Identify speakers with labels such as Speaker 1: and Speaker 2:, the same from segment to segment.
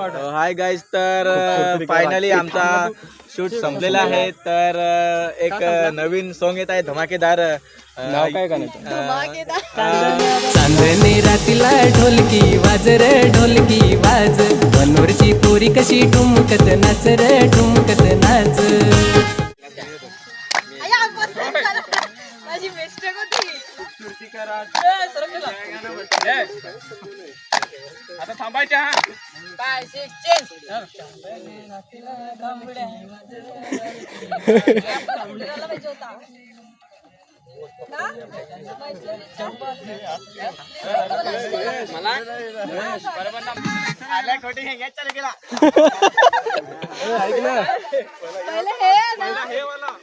Speaker 1: हाय guys तर finally आमचा shoot संपलेला आहे. तर एक नवीन सॉन्ग येत आहे धमाकेदार.
Speaker 2: चांदणे रातीला ढोलकी वाज रे ढोलकी वाज. मनोरची पोरी कशी ठुमकत नाच रे ठुमकत नाच.
Speaker 3: माझी मिस्टेक होती.
Speaker 4: आता थांबायच्या हा वाला म्युझिकला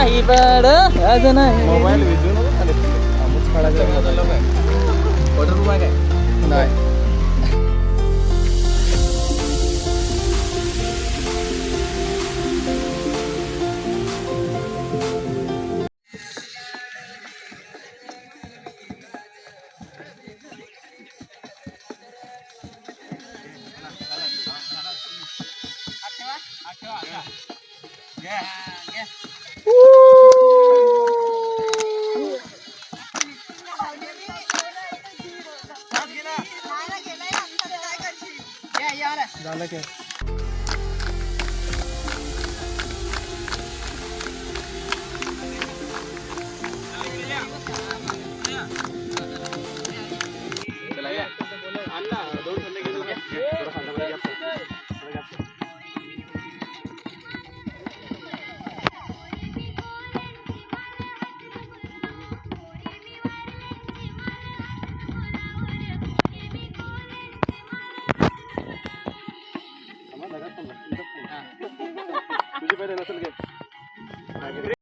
Speaker 2: नाही पड आज नाही.
Speaker 1: मोबाईल विजून आमूच काढायचा झालं काय?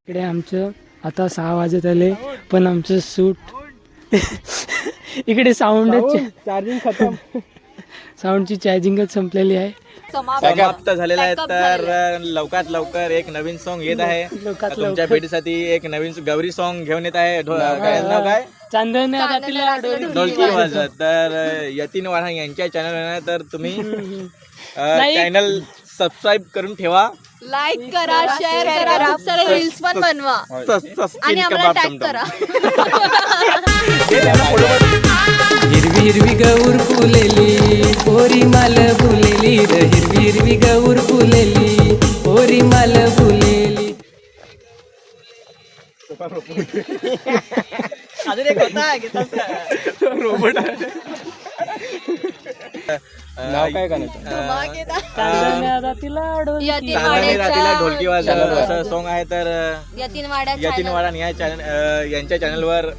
Speaker 2: इकडे आमचं आता सहा वाजत आले पण आमचं सूट इकडे साऊंडच
Speaker 1: चार्जिंग खतम.
Speaker 2: साऊंडची चार्जिंगच संपलेली आहे.
Speaker 1: समाप्त. झालेला आहे तर लवकरात लवकर एक नवीन सॉन्ग येत आहे.
Speaker 2: लवकरात
Speaker 1: तुमच्या भेटीसाठी एक नवीन गौरी सॉन्ग घेऊन येत आहे. काय?
Speaker 2: ढोलकी
Speaker 1: वाजत तर यतीन वाढा यांच्या चॅनल तर तुम्ही चॅनल सबस्क्राईब करून ठेवा.
Speaker 3: लाईक करा शेअर करा. खूप सारे रील्स पण बनवा. आणि आम्हाला टॅग. करा.
Speaker 2: हिरवी हिरवी गौर फुलेली
Speaker 1: नाव काय
Speaker 2: रात्रीला ढोलकी
Speaker 3: यतीन
Speaker 1: चांदणी रात्रीला
Speaker 3: वाड्याच्या
Speaker 1: ढोलकी वाजत असं सॉन्ग आहे तर
Speaker 3: यतीन वाड्या
Speaker 1: यतीन. वाडा या चॅनल यांच्या चॅनलवर.